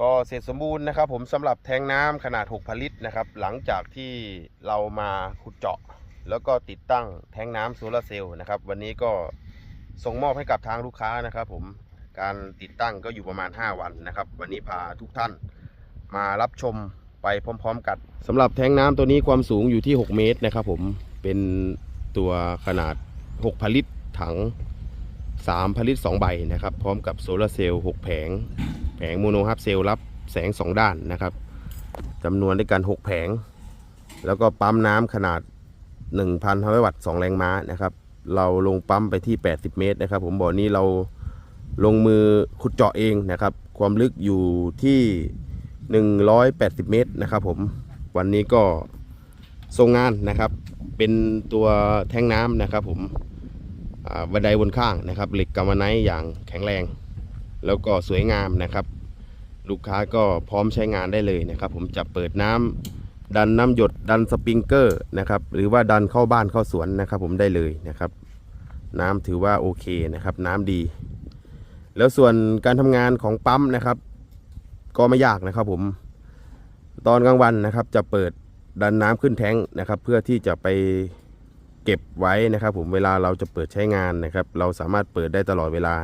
ก็เสร็จสมบูรณ์นะครับ ผมสำหรับแทงน้ำขนาด 6,000 ลิตรนะครับ หลังจากที่เรามาขุดเจาะ แล้วก็ติดตั้งแทงน้ำโซลาร์เซลล์นะครับ วันนี้ก็ส่งมอบให้กับทางลูกค้านะครับ ผมการติดตั้งก็อยู่ประมาณ 5 วันนะครับ วันนี้พาทุกท่านมารับชมไปพร้อม ๆ กันสำหรับแทงน้ำตัวนี้ความสูงอยู่ที่ 6 เมตรนะครับ ผมเป็นตัวขนาด 6,000 ลิตรถัง3ผลิต2ใบนะครับ พร้อมกับโซลาร์เซลล์6แผง ผงโมโนฮับเซลล์รับแสง 2 ด้านนะครับจำนวนด้วยกัน 6 แผง แล้วก็ปั๊มน้ำขนาด 1,500 วัตต์ 2 แรงม้านะครับ เราลงปั๊มไปที่ 80 เมตรนะครับ ผมบ่อนี้เราลงมือขุดเจาะเองนะครับ ความลึกอยู่ที่ 180 เมตรนะครับผมวันนี้ก็ทรงงานนะครับ เป็นตัวแท้งน้ำนะครับผมบันไดบนข้างนะครับเหล็กกำมะไนท์อย่างแข็งแรง แล้วก็สวยงามนะครับ ลูกค้าก็พร้อมใช้งานได้เลยนะครับ ผมจะเปิดน้ำดันน้ำหยดดันสปริงเกอร์นะครับ หรือว่าดันเข้าบ้านเข้าสวนนะครับ ผมได้เลยนะครับ น้ำถือว่าโอเคนะครับ น้ำดี แล้วส่วนการทำงานของปั๊มนะครับ ก็ไม่ยากนะครับ ผมตอนกลางวันนะครับ จะเปิดดันน้ำขึ้นแท้งนะครับ เพื่อที่จะไปเก็บไว้นะครับ ผมเวลาเราจะเปิดใช้งานนะครับ เราสามารถเปิดได้ตลอดเวลา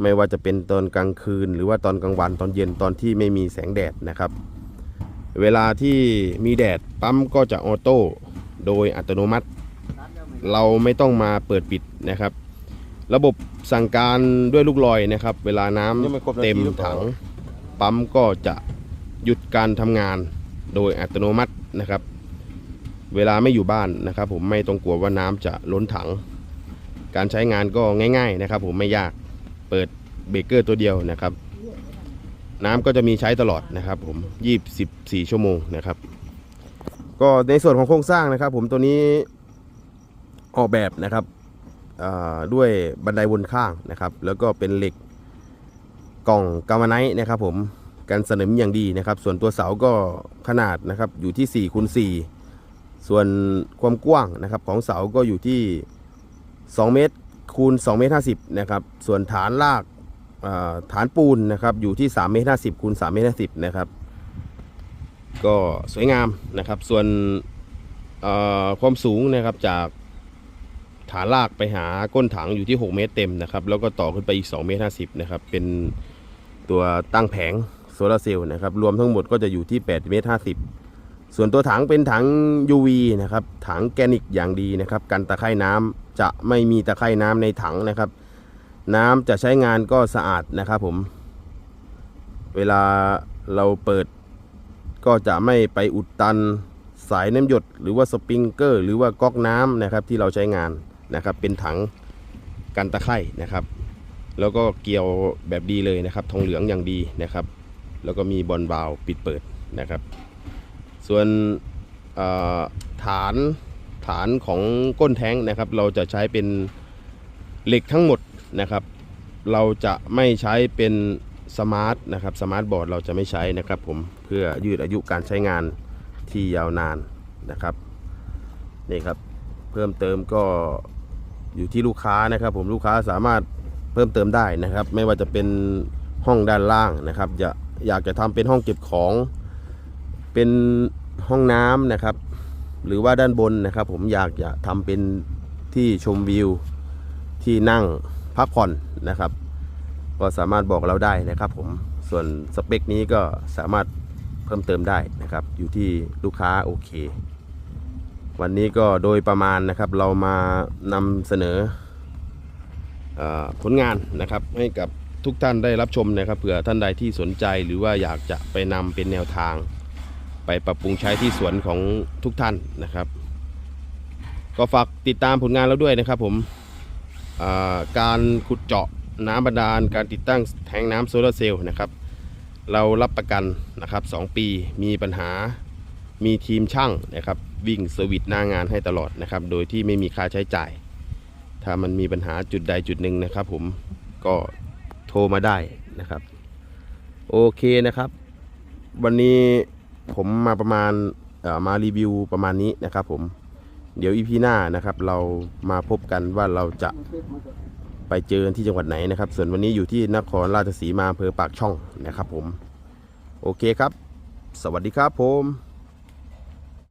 ไม่ว่าจะเป็นตอนกลางคืน หรือว่าตอนกลางวันตอนเย็นตอนที่ไม่มีแสงแดดนะครับ เวลาที่มีแดดปั๊มก็จะออโต้โดยอัตโนมัติ เราไม่ต้องมาเปิดปิดนะครับ ระบบสั่งการด้วยลูกลอยนะครับ เวลาน้ำยังไม่ครบนาทีเต็มหรือเปล่าถังปั๊มก็จะหยุดการทำงานโดยอัตโนมัตินะครับ เวลาไม่อยู่บ้านนะครับ ผมไม่ต้องกลัวว่าน้ำจะล้นถัง การใช้งานก็ง่าย ๆนะครับ ผมไม่ยาก เปิดเบรกเกอร์ตัวเดียวนะครับ น้ำก็จะมีใช้ตลอดนะครับ ผม24ชั่วโมงนะครับ ก็ในส่วนของโครงสร้างนะครับ ผมตัวนี้ออกแบบนะครับด้วยบันไดวนข้างนะครับ แล้วก็เป็นเหล็กกล่องกามาไนท์นะครับ ผมกันสนิมอย่างดีนะครับ ส่วนตัวเสาก็ขนาดนะครับอยู่ที่4คูณ4ส่วนความกว้างนะครับของเสาก็อยู่ที่ 2 เมตร คูณ2เมตร50นะครับส่วนฐานรากฐานปูนนะครับอยู่ที่3เมตร50คูณ3เมตร50นะครับก็สวยงามนะครับส่วนความสูงนะครับจากฐานรากไปหาก้นถังอยู่ที่ 6 เมตรเต็มนะครับแล้วก็ต่อขึ้นไปอีก 2 เมตร50นะครับเป็นตัวตั้งแผงโซลาร์เซลล์นะครับรวมทั้งหมดก็จะอยู่ที่ 8 เมตร50 ส่วนตัวถังเป็นถัง UV นะครับถังแกนิกอย่างดีนะครับกันตะไคร่น้ำ จะไม่มีตะไคร่น้ำในถังนะครับ น้ำจะใช้งานก็สะอาดนะครับผม เวลาเราเปิดก็จะไม่ไปอุดตันสายน้ำหยด หรือว่าสปริงเกอร์ หรือว่าก๊อกน้ำนะครับที่เราใช้งานนะครับ เป็นถังกันตะไคร่นะครับ แล้วก็เกี่ยวแบบดีเลยนะครับ ทองเหลืองอย่างดีนะครับ แล้วก็มีบอลวาล์วปิดเปิดนะครับ ส่วนฐาน ฐานของก้นแท้งนะครับ เราจะใช้เป็นเหล็กทั้งหมดนะครับ เราจะไม่ใช้เป็นสมาร์ทนะครับสมาร์ทบอร์ดเราจะไม่ใช้นะครับ ผมเพื่อยืดอายุการใช้งานที่ยาวนานนะครับนี่ครับ เพิ่มเติมก็อยู่ที่ลูกค้านะครับ ผมลูกค้าสามารถเพิ่มเติมได้นะครับ ไม่ว่าจะเป็นห้องด้านล่างนะครับอยากอยากจะทำเป็นห้องเก็บของเป็นห้องน้ำนะครับ หรือว่าด้านบนนะครับผมอยากจะทำเป็นที่ชมวิวที่นั่งพักผ่อนนะครับ ก็สามารถบอกเราได้นะครับผมส่วนสเปคนี้ก็สามารถเพิ่มเติมได้นะครับ อยู่ที่ลูกค้าโอเค วันนี้ก็โดยประมาณนะครับเรามานำเสนอออผลงานนะครับให้กับทุกท่านได้รับชมนะครับเผื่อท่านใดที่สนใจหรือว่าอยากจะไปนำเป็นแนวทาง ไปปรับปรุงใช้ที่สวนของทุกท่านนะครับ ก็ฝากติดตามผลงานเราด้วยนะครับผมาการขุดเจาะน้ำบาดาล การติดตั้งแทงน้ำโซลาร์เซลล์นะครับ เรารับประกันนะครับ 2 ปีมีปัญหามีทีมช่างนะครับ วิ่งเซอร์วิสหน้างานให้ตลอดนะครับ โดยที่ไม่มีค่าใช้จ่าย ถ้ามันมีปัญหาจุดใดจุดหนึ่งนะครับผมก็โทรมาได้นะครับ โอเคนะครับ วันนี้ ผมมาประมาณเอ่อมารีวิวประมาณนี้นะครับผมเดี๋ยวอีพีหน้านะครับ เรามาพบกันว่าเราจะไปเจอที่จังหวัดไหนนะครับ ส่วนวันนี้อยู่ที่นครราชสีมาอำเภอปากช่องนะครับผม โอเคครับ สวัสดีครับผม